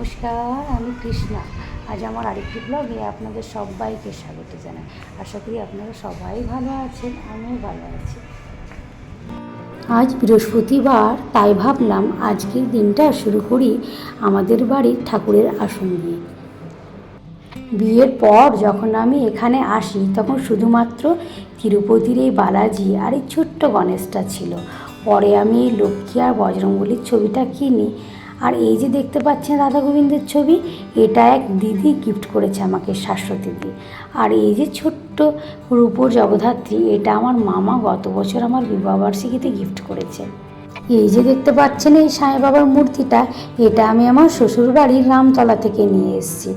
নমস্কার, আমি কৃষ্ণা। আজ আমার আরেকটি ব্লগে আপনাদের সবাইকে স্বাগত জানাই। আশা করি আপনারা সবাই ভালো আছেন, আমিও ভালো আছি। আজ বৃহস্পতিবার, তাই ভাবলাম আজকের দিনটা শুরু করি আমাদের বাড়ির ঠাকুরের আসন দিয়ে বিয়ের পর যখন আমি এখানে আসি, তখন শুধুমাত্র তিরুপতির এই বালাজি আর এই ছোট্ট গণেশটা ছিল। পরে আমি লক্ষ্মী আর বজরঙ্গলির ছবিটা কিনি আর এই যে দেখতে পাচ্ছেন রাধা গোবিন্দের ছবি, এটা এক দিদি গিফট করেছে আমাকে, শাশ্বতী দি। আর এই যে ছোট্ট রূপোর জগদ্ধাত্রী, এটা আমার মামা গত বছর আমার বিবাহবার্ষিকীতে গিফট করেছে। এই যে দেখতে পাচ্ছেন এই সাই বাবার মূর্তিটা, এটা আমি আমার শ্বশুরবাড়ির রামতলা থেকে নিয়ে এসেছি।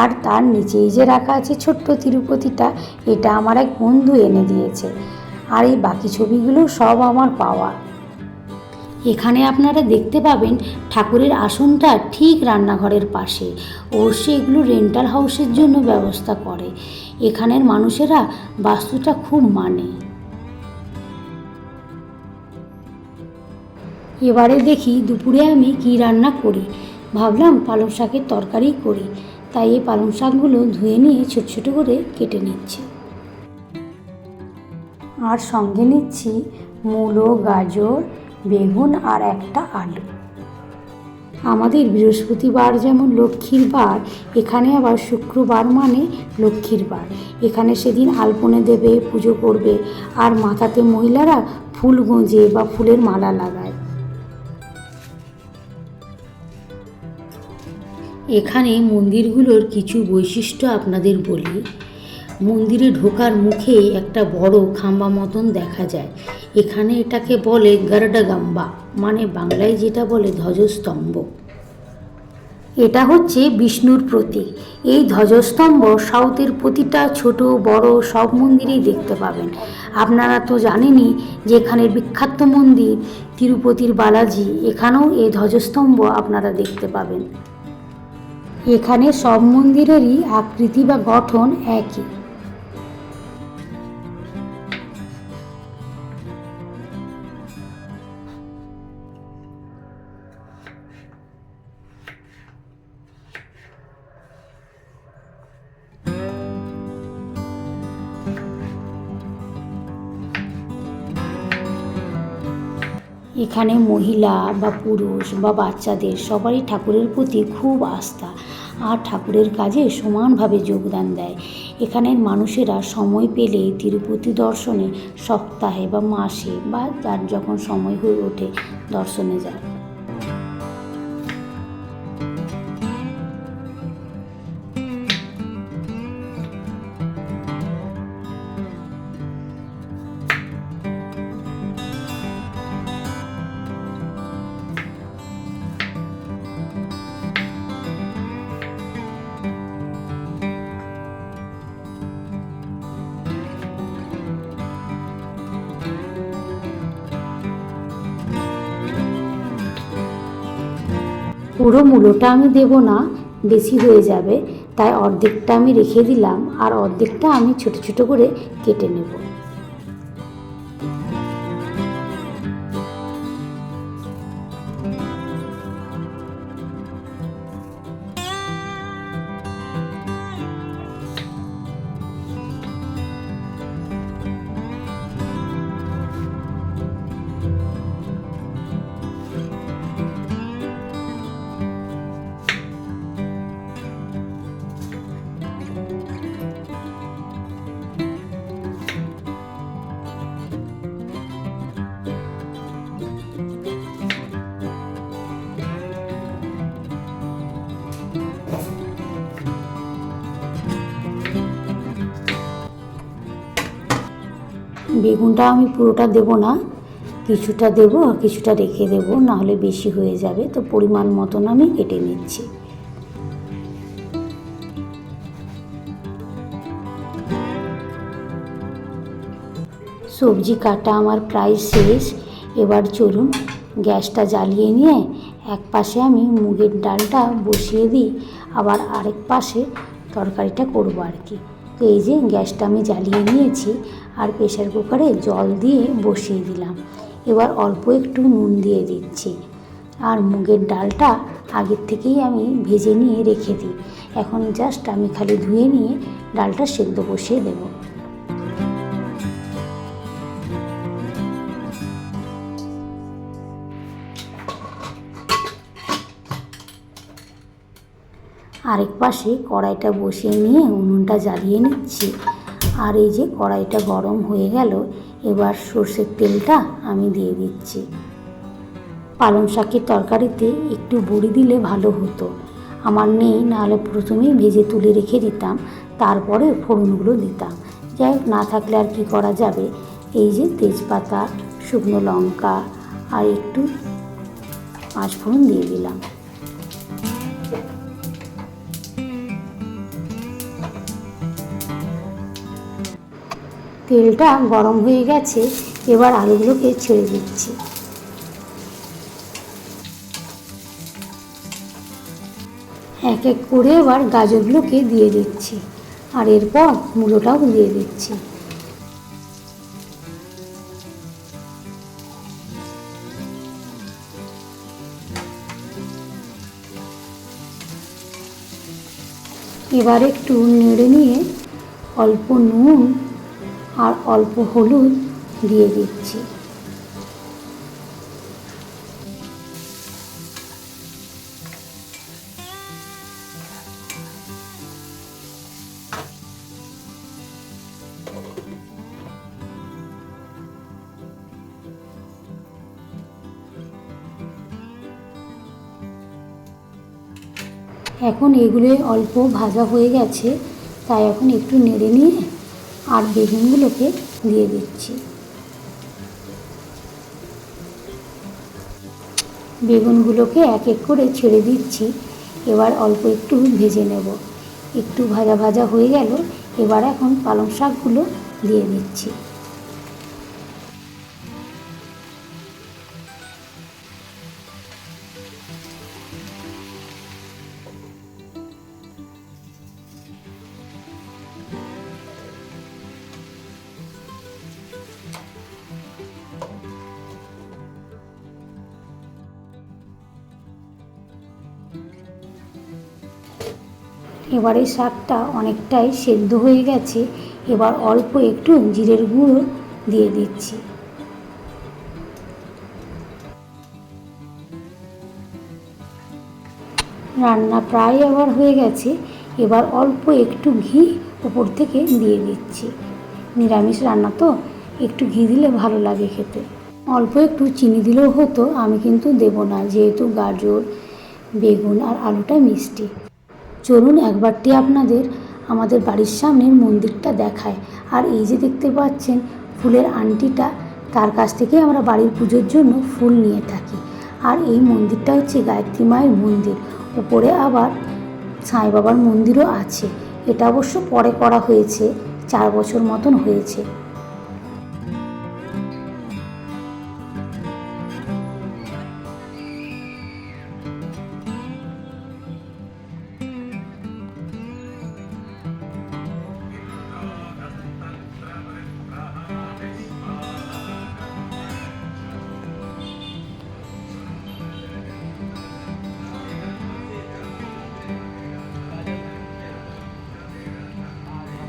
আর তার নিচেই যে রাখা আছে ছোট্ট তিরুপতিটা, এটা আমার এক বন্ধু এনে দিয়েছে। আর এই বাকি ছবিগুলো সব আমার পাওয়া। এখানে আপনারা দেখতে পাবেন ঠাকুরের আসনটা ঠিক রান্নাঘরের পাশে। অবশ্য এগুলো রেন্টাল হাউসের জন্য ব্যবস্থা করে। এখানের মানুষেরা বাস্তুটা খুব মানে। এবারে দেখি দুপুরে আমি কি রান্না করি। ভাবলাম পালং শাকের তরকারি করি। তাই এই পালং শাকগুলো ধুয়ে নিয়ে ছোট ছোট করে কেটে নিচ্ছি। আর সঙ্গে নিচ্ছি মূলো, গাজর বেগুন আর একটা আলু। আমাদের বৃহস্পতিবার যেমন লক্ষ্মীর বার, এখানে আবার শুক্রবার মানে লক্ষ্মীর বার। এখানে সেদিন আলপনে দেবে, পুজো করবে, আর মাথাতে মহিলারা ফুল গোঁজে বা ফুলের মালা লাগায়। এখানে মন্দিরগুলোর কিছু বৈশিষ্ট্য আপনাদের বলি। মন্দিরে ঢোকার মুখে একটা বড় খাম্বা মতন দেখা যায়। এখানে এটাকে বলে গারডাগাম্বা মানে বাংলায় যেটা বলে ধ্বজস্তম্ভ। এটা হচ্ছে বিষ্ণুর প্রতীক। এই ধ্বজস্তম্ভ সাউথের প্রতিটা ছোট, বড় সব মন্দিরেই দেখতে পাবেন। আপনারা তো জানেনই যে এখানের বিখ্যাত মন্দির তিরুপতির বালাজি, এখানেও এই ধ্বজস্তম্ভ আপনারা দেখতে পাবেন। এখানে সব মন্দিরেরই আকৃতি বা গঠন একই। এখানে মহিলা বা পুরুষ বা বাচ্চাদের সবারই ঠাকুরের প্রতি খুব আস্থা আর ঠাকুরের কাজে সমানভাবে যোগদান দেয়। এখানের মানুষেরা সময় পেলে তিরুপতি দর্শনে সপ্তাহে বা মাসে বা যার যখন সময় হয়ে ওঠে দর্শনে যায়। পুরো মূলোটা আমি দেব না, বেশি হয়ে যাবে। তাই অর্ধেকটা আমি রেখে দিলাম আর অর্ধেকটা আমি ছোট ছোট করে কেটে নেব। বেগুনটা আমি পুরোটা দেব না। কিছুটা দেব আর কিছুটা রেখে দেব, নাহলে বেশি হয়ে যাবে। তো পরিমাণ মতন আমি কেটে নিচ্ছি। সবজি কাটা আমার প্রায় শেষ। এবার চলুন গ্যাসটা জ্বালিয়ে নিয়ে এক পাশে আমি মুগের ডালটা বসিয়ে দিই। আবার আরেক পাশে তরকারিটা করব আর কি। তো এই যে গ্যাসটা আমি জ্বালিয়ে নিয়েছি। আর প্রেশার কুকারে জল দিয়ে বসিয়ে দিলাম। এবার অল্প একটু নুন দিয়ে দিচ্ছি। আর মুগের ডালটা আগের থেকেই আমি ভেজে নিয়ে রেখে দিই। এখন জাস্ট আমি খালি ধুয়ে নিয়ে ডালটা সেদ্ধ বসিয়ে দেবো। আরেক পাশে কড়াইটা বসিয়ে নিয়ে উনুনটা জ্বালিয়ে নিচ্ছি। আর এই যে কড়াইটা গরম হয়ে গেল, এবার সর্ষের তেলটা আমি দিয়ে দিচ্ছি। পালং শাকের তরকারিতে একটু বড়ি দিলে ভালো হতো। আমার নেই নাহলে প্রথমেই ভেজে তুলে রেখে দিতাম, তারপরে ফোড়নগুলো দিতাম। যাই হোক, না থাকলে আর কি করা যাবে? এই যে তেজপাতা, শুকনো লঙ্কা আর একটু পাঁচফোড়ন দিয়ে দিলাম। তেলটা গরম হয়ে গেছে, এবার আলুগুলোকে ছেড়ে দিচ্ছি। এক এক করে এবার গাজরগুলোকে দিয়ে দিচ্ছি, আর এরপর মূলোটাও দিয়ে দিচ্ছি। এবার একটু নেড়ে নিয়ে অল্প নুন আর অল্প হলুদ দিয়ে দিচ্ছি। এখন এগুলো অল্প ভাজা হয়ে গেছে, তাই এখন একটু নেড়ে নিয়ে আর বেগুনগুলোকে দিয়ে দিচ্ছি। বেগুনগুলোকে এক এক করে ছেড়ে দিচ্ছি। এবার অল্প একটু ভেজে নেব। একটু ভাজা ভাজা হয়ে গেল, এবার এখন পালং শাকগুলো দিয়ে দিচ্ছি। এবারে শাকটা অনেকটাই সেদ্ধ হয়ে গেছে, এবার অল্প একটু জিরের গুঁড়ো দিয়ে দিচ্ছি। রান্না প্রায় আবার হয়ে গেছে, এবার অল্প একটু ঘি উপর থেকে দিয়ে দিচ্ছি। নিরামিষ রান্না তো, একটু ঘি দিলে ভালো লাগে খেতে। অল্প একটু চিনি দিলেও হতো, আমি কিন্তু দেব না, যেহেতু গাজর, বেগুন আর আলুটা মিষ্টি। চলুন একবারটি আপনাদের আমাদের বাড়ির সামনের মন্দিরটা দেখায়। আর এই যে দেখতে পাচ্ছেন, ফুলের আন্টিটা তার কাছ থেকে আমরা বাড়ির পুজোর জন্য ফুল নিয়ে থাকি। আর এই মন্দিরটা হচ্ছে গায়ত্রী মায়ের মন্দির। উপরে আবার সাঁই বাবার মন্দিরও আছে। এটা অবশ্য পরে করা হয়েছে, চার বছর মতন হয়েছে।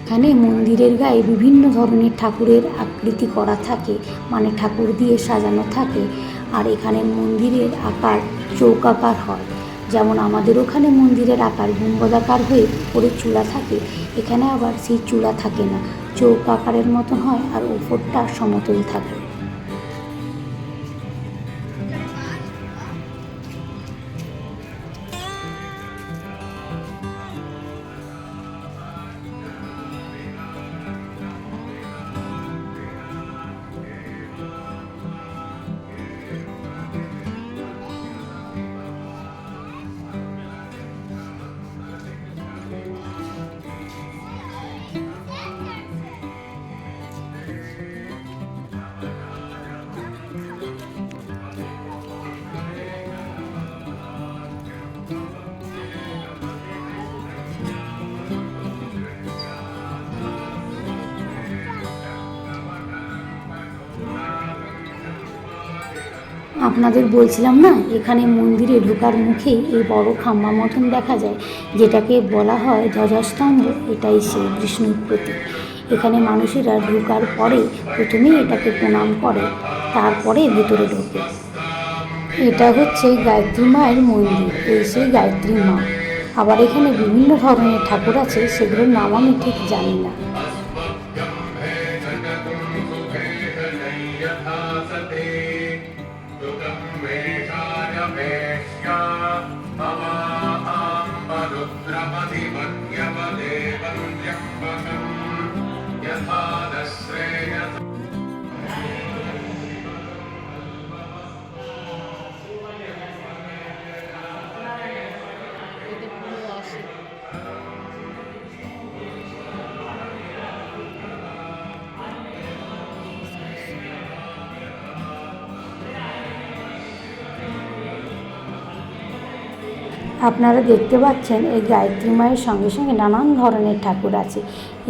এখানে মন্দিরের গায়ে বিভিন্ন ধরনের ঠাকুরের আকৃতি করা থাকে মানে ঠাকুর দিয়ে সাজানো থাকে, আর এখানে মন্দিরের আকার চৌকাকার হয়। যেমন আমাদের ওখানে মন্দিরের আকার গুম্বদাকার হয়ে উপরে চূড়া থাকে, এখানে আবার সেই চূড়া থাকে না, চৌকাকারের মতন হয় আর উপরটা সমতল থাকে। আপনাদের বলছিলাম না, এখানে মন্দিরে ঢোকার মুখে এই বড় খাম্বা মতন দেখা যায়, যেটাকে বলা হয় ধ্বজাস্তম্ভ, এটাই সেই বিষ্ণুর প্রতীক। এখানে মানুষেরা ঢোকার পরে প্রথমেই এটাকে প্রণাম করে, তারপরে ভেতরে ঢোকে। এটা হচ্ছে গায়ত্রী মায়ের মন্দির, এই সেই গায়ত্রী মা। আবার এখানে বিভিন্ন ধরনের ঠাকুর আছে, সেগুলোর নাম আমি ঠিক জানি না। আপনারা দেখতে পাচ্ছেন, এই গায়ত্রী মায়ের সঙ্গে সঙ্গে নানান ধরনের ঠাকুর আছে।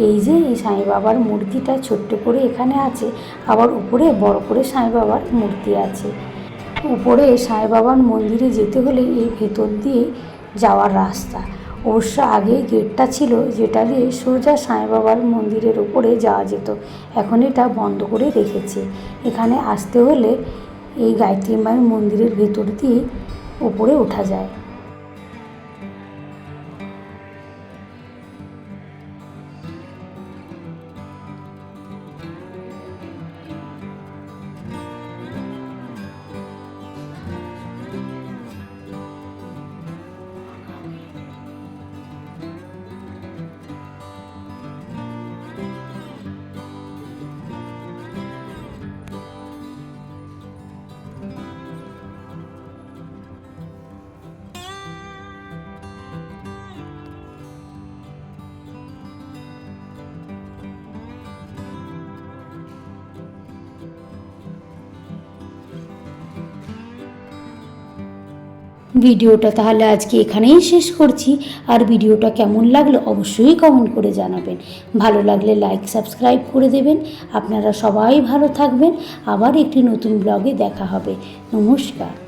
এই যে এই সাঁই বাবার মূর্তিটা ছোট্ট করে এখানে আছে, আবার উপরে বড় করে সাঁই বাবার মূর্তি আছে। উপরে সাঁই বাবার মন্দিরে যেতে হলে এই ভেতর দিয়ে যাওয়ার রাস্তা। অবশ্য আগে গেটটা ছিল, যেটা দিয়ে সোজা সাঁই বাবার মন্দিরের উপরে যাওয়া যেত। এখন এটা বন্ধ করে রেখেছে। এখানে আসতে হলে এই গায়ত্রী মায়ের মন্দিরের ভেতর দিয়ে উপরে ওঠা যায়। ভিডিওটা তাহলে আজকে এখানেই শেষ করছি। আর ভিডিওটা কেমন লাগল অবশ্যই কমেন্ট করে জানাবেন। ভালো লাগলে লাইক সাবস্ক্রাইব করে দেবেন। আপনারা সবাই ভালো থাকবেন। আবার একটি নতুন ব্লগে দেখা হবে। নমস্কার।